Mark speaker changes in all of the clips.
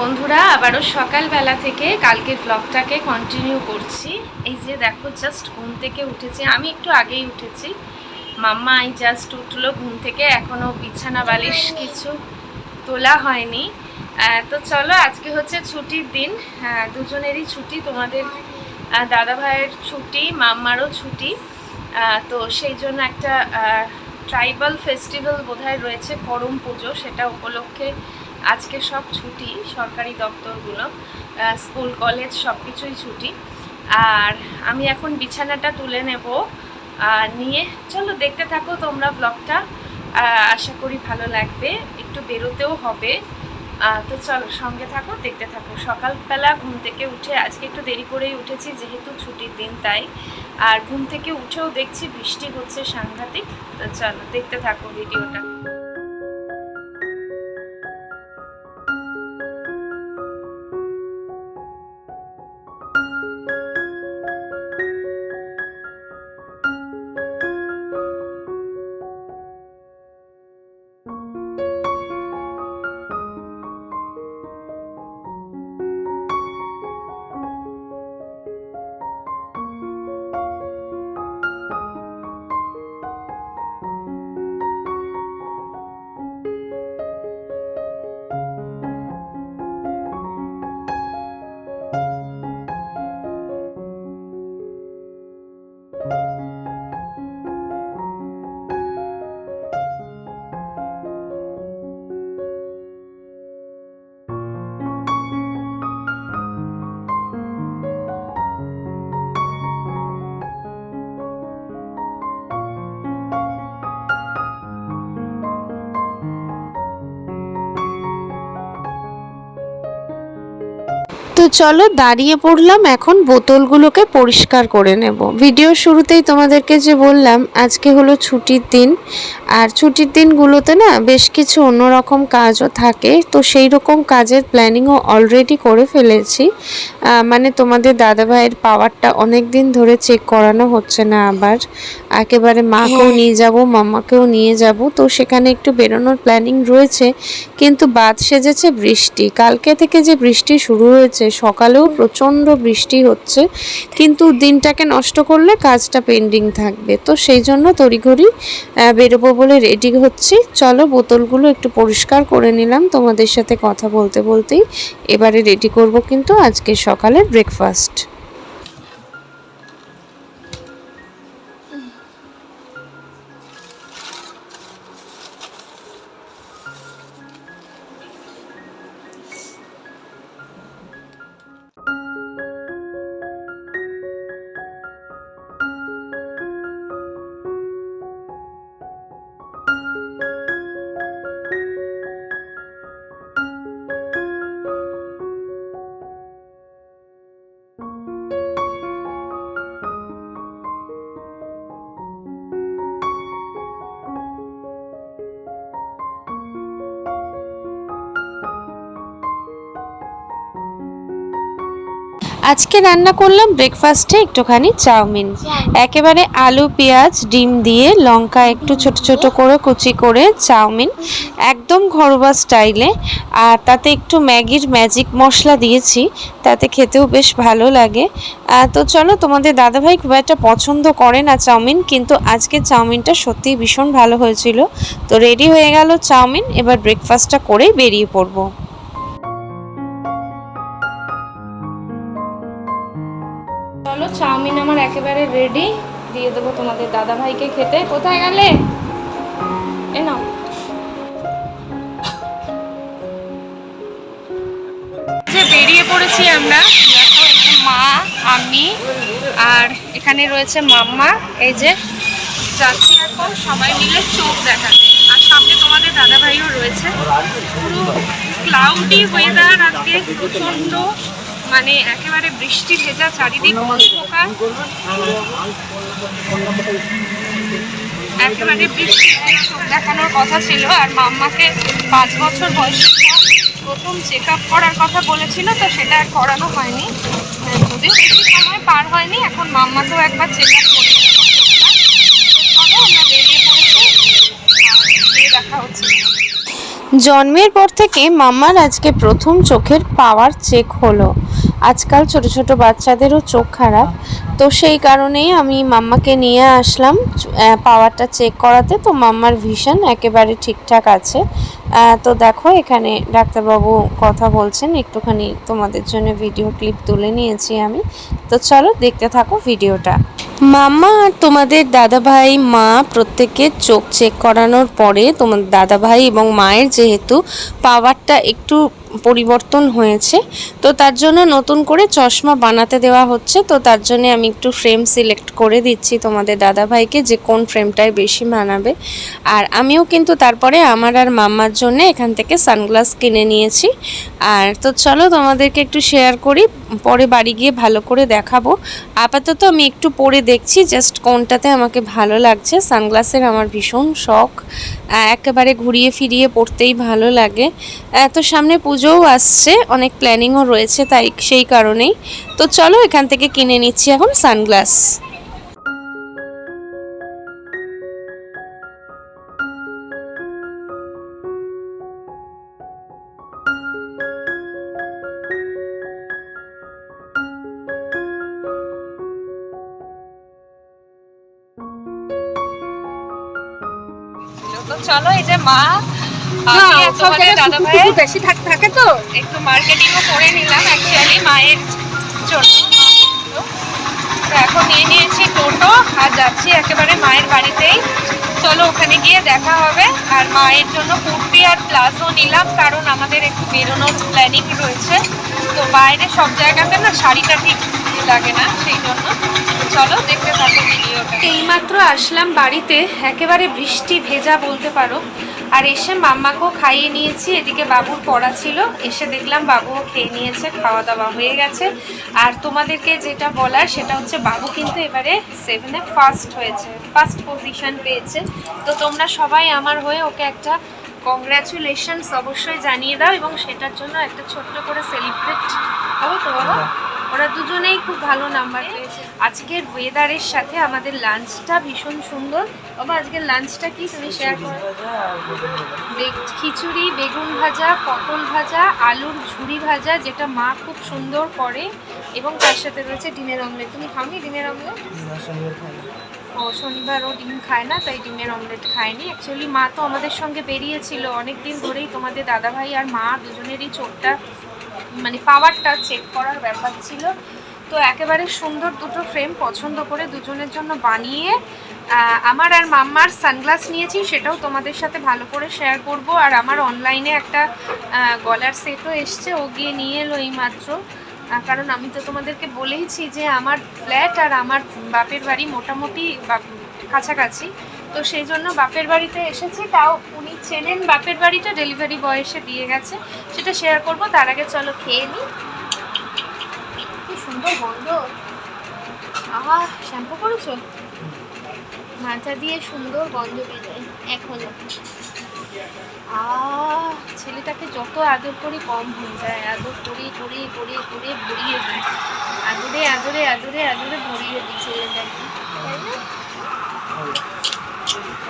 Speaker 1: বন্ধুরা, আবারও সকালবেলা থেকে কালকের ব্লগটাকে কন্টিনিউ করছি। এই যে দেখো জাস্ট ঘুম থেকে উঠেছি। আমি একটু আগেই উঠেছি। মাম্মা এই জাস্ট উঠল ঘুম থেকে। এখনও বিছানা, বালিশ কিছু তোলা হয়নি। তো চলো, আজকে হচ্ছে ছুটির দিন। দুজনেরই ছুটি, তোমাদের দাদা ভাইয়ের ছুটি, মাম্মারও ছুটি। তো সেই জন্য একটা ট্রাইবাল ফেস্টিভ্যাল বোধহয় রয়েছে, করম পুজো, সেটা উপলক্ষে আজকে সব ছুটি, সরকারি দপ্তরগুলো স্কুল, কলেজ সব কিছুই ছুটি। আর আমি এখন বিছানাটা তুলে নেব আর নিয়ে। চলো, দেখতে থাকো তোমরা ব্লগটা আশা করি ভালো লাগবে। একটু বেরোতেও হবে। তো চলো, সঙ্গে থাকো, দেখতে থাকো। সকালবেলা ঘুম থেকে উঠে, আজকে একটু দেরি করেই উঠেছি, যেহেতু ছুটির দিন তাই। আর ঘুম থেকে উঠেও দেখছি বৃষ্টি হচ্ছে সাংঘাতিক। তো চলো, দেখতে থাকো ভিডিওটা।
Speaker 2: চলো দাঁড়িয়ে পড়লাম এখন বোতলগুলোকে পরিষ্কার করে নেব। ভিডিও শুরুতেই তোমাদেরকে যে বললাম আজকে হলো ছুটির দিন আর ছুটির দিনগুলোতে না বেশ কিছু অন্যরকম কাজও থাকে তো সেই রকম কাজের প্ল্যানিংও অলরেডি করে ফেলেছি। মানে তোমাদের দাদাভাইয়ের পাওয়ারটা অনেক দিন ধরে চেক করানো হচ্ছে না আবার। একেবারে মাকেও নিয়ে যাব মামাকেও নিয়ে যাব তো সেখানে একটু বেরোনোর প্ল্যানিং রয়েছে কিন্তু বাদ সেজেছে বৃষ্টি। কালকে থেকে যে বৃষ্টি শুরু হয়েছে সকালেও প্রচণ্ড বৃষ্টি হচ্ছে, কিন্তু দিনটাকে নষ্ট করলে কাজটা পেন্ডিং থাকবে। তো সেই জন্য তড়িঘড়ি বেরোবো বলে রেডি হচ্ছি। চলো বোতলগুলো একটু পরিষ্কার করে নিলাম। তোমাদের সাথে কথা বলতে বলতেই এবারে রেডি করব কিন্তু আজকে সকালের ব্রেকফাস্ট আজকে রান্না করলাম ব্রেকফাস্টে একটুখানি চাউমিন। একেবারে আলু, পেঁয়াজ, ডিম দিয়ে লঙ্কা একটু ছোট ছোট করে কুচি করে চাউমিন, একদম ঘরোয়া স্টাইলে আর তাতে একটু ম্যাগির ম্যাজিক মশলা দিয়েছি, তাতে খেতেও বেশ ভালো লাগে। তো চলো তোমাদের দাদাভাই খুব একটা পছন্দ করে না চাউমিন, কিন্তু আজকে চাউমিনটা সত্যিই ভীষণ ভালো হয়েছিল। তো রেডি হয়ে গেল চাউমিন, এবার ব্রেকফাস্টটা করেই বেরিয়ে পড়ব।
Speaker 1: আমার একেবারে রেডি দিয়ে দেবো তোমাদের দাদা ভাইকে খেতে। কোথায় গেলে? এ যে বেরিয়ে পড়েছি আমরা মা, আমি, আর এখানে রয়েছে মাম্মা। এই যে যাচ্ছি এখন সবাই মিলে চোখ দেখাতে। আর সামনে তোমাদের দাদা ভাইও রয়েছে। পুরো ক্লাউডি ওয়েদার আজকে প্রচণ্ড মানে একেবারে বৃষ্টি ভেজা চারিদিক পোকা একেবারে বৃষ্টি দেখানোর কথা ছিল, আর মাম্মাকে পাঁচ বছর বয়সের পর প্রথম চেক আপ করার কথা বলেছিল, তো সেটা আর করানো হয়নি। যদিও বেশি সময় পার হয়নি, এখন মাম্মাকেও একবার চেক আপ করিয়ে নেব চোখটা তো চলো আমরা বেরিয়ে পড়েছি দেখা হচ্ছে।
Speaker 2: জন্মের পর থেকে মাম্মার আজকে প্রথম চোখের পাওয়ার চেক হলো। আজকাল ছোট ছোট বাচ্চাদেরও চোখ খারাপ। তো সেই কারণেই আমি মাম্মাকে নিয়ে আসলাম পাওয়ারটা চেক করাতে। তো মাম্মার ভিশন একেবারে ঠিকঠাক আছে। তো দেখো, এখানে ডাক্তারবাবু কথা বলছেন। একটুখানি তোমাদের জন্য ভিডিও ক্লিপ তুলে নিয়েছি আমি। তো চলো দেখতে থাকো ভিডিওটা মাম্মা আর তোমাদের দাদাভাই, মা প্রত্যেকের চোখ চেক করানোর পরে তোমার দাদাভাই এবং মায়ের যেহেতু পাওয়ারটা একটু পরিবর্তন হয়েছে, তো তার জন্য নতুন করে চশমা বানাতে দেওয়া হচ্ছে। তো তার জন্য আমি একটু ফ্রেম সিলেক্ট করে দিচ্ছি তোমাদের দাদাভাইকে যে কোন ফ্রেমটায় বেশি মানাবে আর আমিও কিন্তু তারপরে আমার আর মাম্মার জন্য এখান থেকে সানগ্লাস কিনে নিয়েছি। আর তো চলো তোমাদেরকে একটু শেয়ার করি, পরে বাড়ি গিয়ে ভালো করে দেখাবো। আপাতত আমি একটু পরে দেখছি জাস্ট কোনটাতে আমাকে ভালো লাগছে। সানগ্লাসের আমার ভীষণ শখ। একেবারে ঘুরিয়ে ফিরিয়ে পড়তেই ভালো লাগে। এত তো সামনে পুজোও আসছে, অনেক প্ল্যানিংও রয়েছে তাই সেই কারণেই। তো চলো এখান থেকে কিনে নিচ্ছি এখন সানগ্লাস।
Speaker 1: চলো এই যে মা
Speaker 3: বেশি থাক- থাকে তো।
Speaker 1: একটু মার্কেটিংও করে নিলাম অ্যাকচুয়ালি মায়ের জন্য তো এখন নিয়ে নিয়েছি টোটো আর যাচ্ছি একেবারে মায়ের বাড়িতেই। চলো ওখানে গিয়ে দেখা হবে আর মায়ের জন্য কুর্তি আর প্লাজো নিলাম কারণ আমাদের একটু বেরোনোর প্ল্যানিং রয়েছে। তো বাইরে সব জায়গাতে না শাড়িটা ঠিক লাগে না সেই জন্য। চলো দেখতে থাকো ভিডিওটা। এইমাত্র আসলাম বাড়িতে একেবারে বৃষ্টি ভেজা বলতে পারো। আর এসে মাম্মাকেও খাইয়ে নিয়েছি এদিকে বাবুর পড়া ছিল। এসে দেখলাম বাবুও খেয়ে নিয়েছে খাওয়া দাওয়া হয়ে গেছে। আর তোমাদেরকে যেটা বলার সেটা হচ্ছে বাবু কিন্তু এবারে সেভেনে ফার্স্ট হয়েছে ফার্স্ট পজিশন পেয়েছে। তো তোমরা সবাই আমার হয়ে ওকে একটা কংগ্রাচুলেশনস অবশ্যই জানিয়ে দাও এবং সেটার জন্য একটা ছোট্ট করে সেলিব্রেট হবে তো বাবা। ওরা দুজনেই খুব ভালো নাম্বার পেয়েছে। আজকের ওয়েদারের সাথে আমাদের লাঞ্চটা ভীষণ সুন্দর। বাবা, আজকের লাঞ্চটা কি তুমি শেয়ার করো? খিচুড়ি, বেগুন ভাজা, পটল ভাজা, আলুর ঝুড়ি ভাজা, যেটা মা খুব সুন্দর করে, এবং তার সাথে রয়েছে ডিমের অমলেট তুমি খাওনি ডিমের অমলেট ও, শনিবার ও ডিম খায় না, তাই ডিমের অমলেট খায়নি। অ্যাকচুয়ালি মা তো আমাদের সঙ্গে বেরিয়েছিল। অনেক দিন ধরেই তোমাদের দাদাভাই আর মা দুজনেরই চোখটা মানে পাওয়ারটা চেক করার ব্যাপার ছিল। তো একেবারে সুন্দর দুটো ফ্রেম পছন্দ করে দুজনের জন্য বানিয়ে আমার আর মাম্মার সানগ্লাস নিয়েছি, সেটাও তোমাদের সাথে ভালো করে শেয়ার করব। আর আমার অনলাইনে একটা গলার সেটও এসছে, ও গিয়ে নিয়ে এলো এই মাত্র কারণ আমি তো তোমাদেরকে বলেইছি যে আমার ফ্ল্যাট আর আমার বাপের বাড়ি মোটামুটি কাছাকাছি। তো সেই জন্য বাপের বাড়িতে এসেছি, তাও উনি চেনেন বাপের বাড়িটা ডেলিভারি বয় এসে দিয়ে গেছে। সেটা শেয়ার করব, তার আগে চলো খেয়ে নিই কি সুন্দর গন্ধ। আহা, শ্যাম্পু করেছ? মাথা দিয়ে সুন্দর গন্ধ বেরোয় এখনও। আহ, ছেলেটাকে যত আদর করি কম হয়ে যায়। আদর করি, করে করে করে, ভরিয়ে দিই। আদরে আদরে আদরে আদরে ভরিয়ে দিই ছেলেটাকে। তাই না?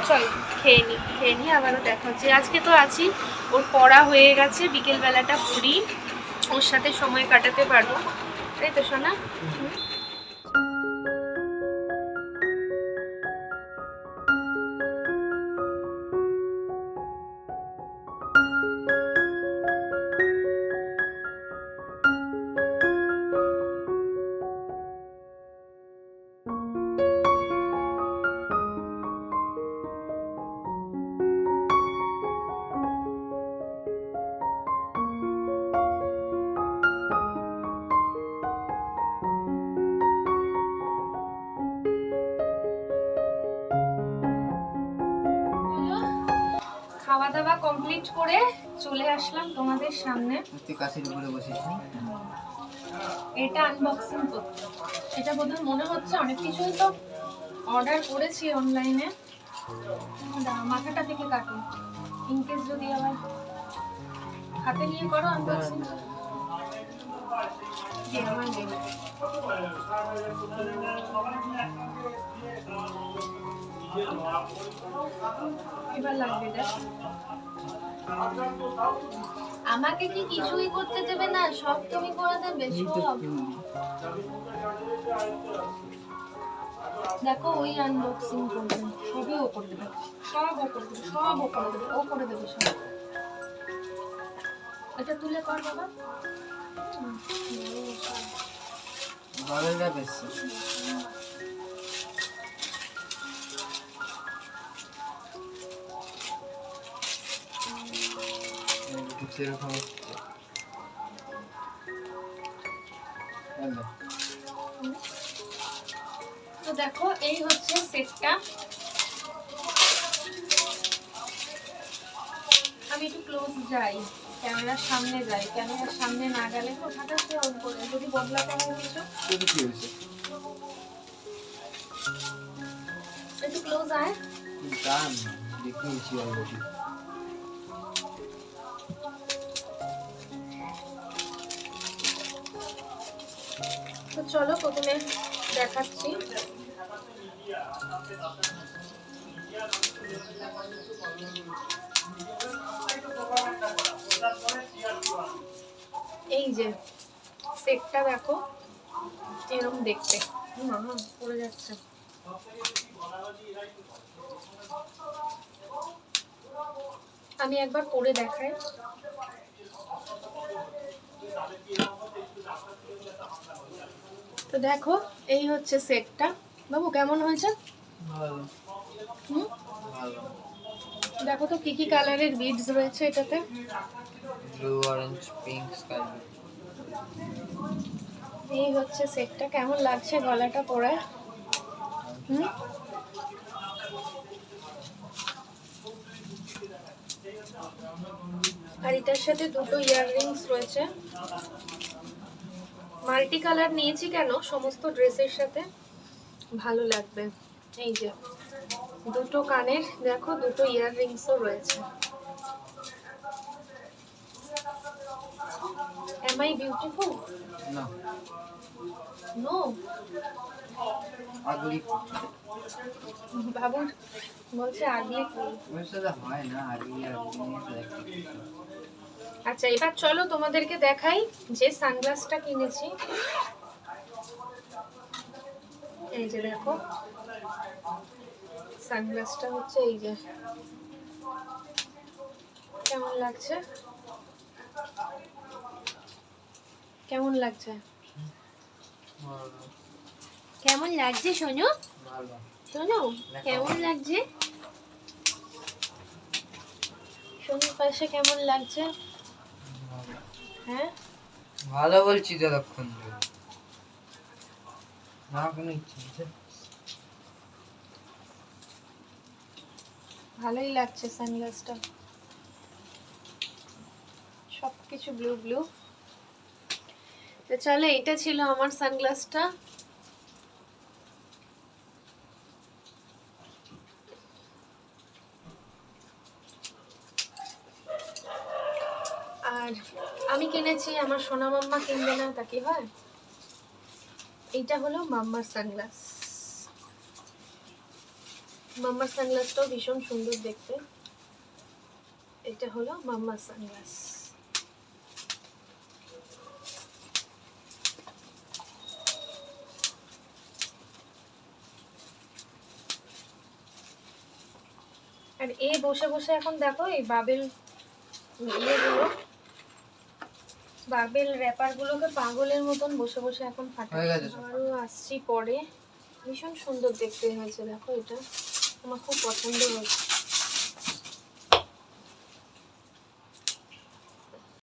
Speaker 1: চল, খেয়ে নি খেয়ে নি আবারও দেখা হচ্ছে। আজকে তো আছি, ওর পড়া হয়ে গেছে, বিকেলবেলাটা ফ্রি ওর সাথে সময় কাটাতে পারব। তাই তো সোনা? দাওয়া কমপ্লিট করে চলে আসলাম তোমাদের সামনে।
Speaker 4: কাছের উপরে
Speaker 1: এটা আনবক্সিং করতে। এটা বোধহয় মনে হচ্ছে অনেক কিছুই তো অর্ডার করেছি অনলাইনে মাথাটা থেকে কাটো। ইনকেস যদি আবার হাতে নিয়ে করো আনবক্সিং আমার। এবার লাগবে আমাকে কি কিছুই করতে দেবে না? সব তুমি করে দেবে সব। দেখো ওই আনবক্সিং করবে। সবই ও করে দেবে সব ও করে দেবে সব ও করে দেবে ও করে দেবে সব। এটা তুলে কর বাবা। হুম, এই
Speaker 4: দেখ।
Speaker 1: তো দেখো এই হচ্ছে সেটটা। আমি একটু ক্লোজ যাই ক্যামেরার সামনে যাই। ক্যামেরার সামনে না গেলে তো হঠাৎ করে অন করে যদি বদলাতে হয় কিছু।
Speaker 4: কি হয়েছে?
Speaker 1: একটু ক্লোজ আয়।
Speaker 4: দাম দেখিয়েছি অলরেডি
Speaker 1: তো চলো প্রথমে দেখাচ্ছি। এই যে সেটটা দেখো এরকম দেখতে। মা পড়ে যাচ্ছে। আমি একবার পরে দেখাই। তো দেখো এই হচ্ছে সেটটা বাবু কেমন হয়েছে? হুম? দেখো তো কি কি কালারের বিডস রয়েছে এটাতে?
Speaker 4: ব্লু অরেঞ্জ পিঙ্ক স্কাই
Speaker 1: এই হচ্ছে সেটটা কেমন লাগছে গলাটা পরে? হুম? আর এটার সাথে দুটো ইয়াররিংস রয়েছে। মাল্টি কালার নিয়েছি কেন সমস্ত ড্রেসের সাথে ভালো লাগবে এই যে দুটো কানের দেখো দুটো ইয়াররিংসও রয়েছে Am I beautiful?
Speaker 4: না
Speaker 1: No.
Speaker 4: আগলি
Speaker 1: বাবু বলছে আগলে ফুল
Speaker 4: সাথে হয় না আগলি আগলি।
Speaker 1: আচ্ছা এবার চলো তোমাদেরকে দেখাই যে সানগ্লাসটা কিনেছি। এই যে দেখো সানগ্লাসটা হচ্ছে এই যে। কেমন লাগছে? কেমন লাগছে? কেমন লাগছে সোনু?
Speaker 4: ভালো।
Speaker 1: শোনো কেমন লাগছে? সোনুর পাশে কেমন লাগছে। হ্যাঁ?
Speaker 4: ভালো বলছি যতক্ষণ না কোনো ইচ্ছে
Speaker 1: ভালোই লাগছে সানগ্লাসটা। সব কিছু ব্লু ব্লু। তো চলো এটা ছিল আমার সানগ্লাসটা আর আমি কিনেছি, আমার সোনা মাম্মা কিনবে না, তা কি হয়? এইটা হলো মাম্মার সানগ্লাস। মাম্মার সানগ্লাসটাও ভীষণ সুন্দর দেখতে। এটা হলো মাম্মার সানগ্লাস। আর এ বসে বসে এখন দেখো এই বাবেল ইয়েগুলো। বাবেল র্যাপারগুলোকে পাগলের মতন বসে বসে এখন
Speaker 4: হয়ে
Speaker 1: ফাটাচ্ছে
Speaker 4: গেছে আরও
Speaker 1: আরও আসছি পরে। ভীষণ সুন্দর দেখতে হয়েছে দেখো এটা। আমার খুব পছন্দ হয়েছে।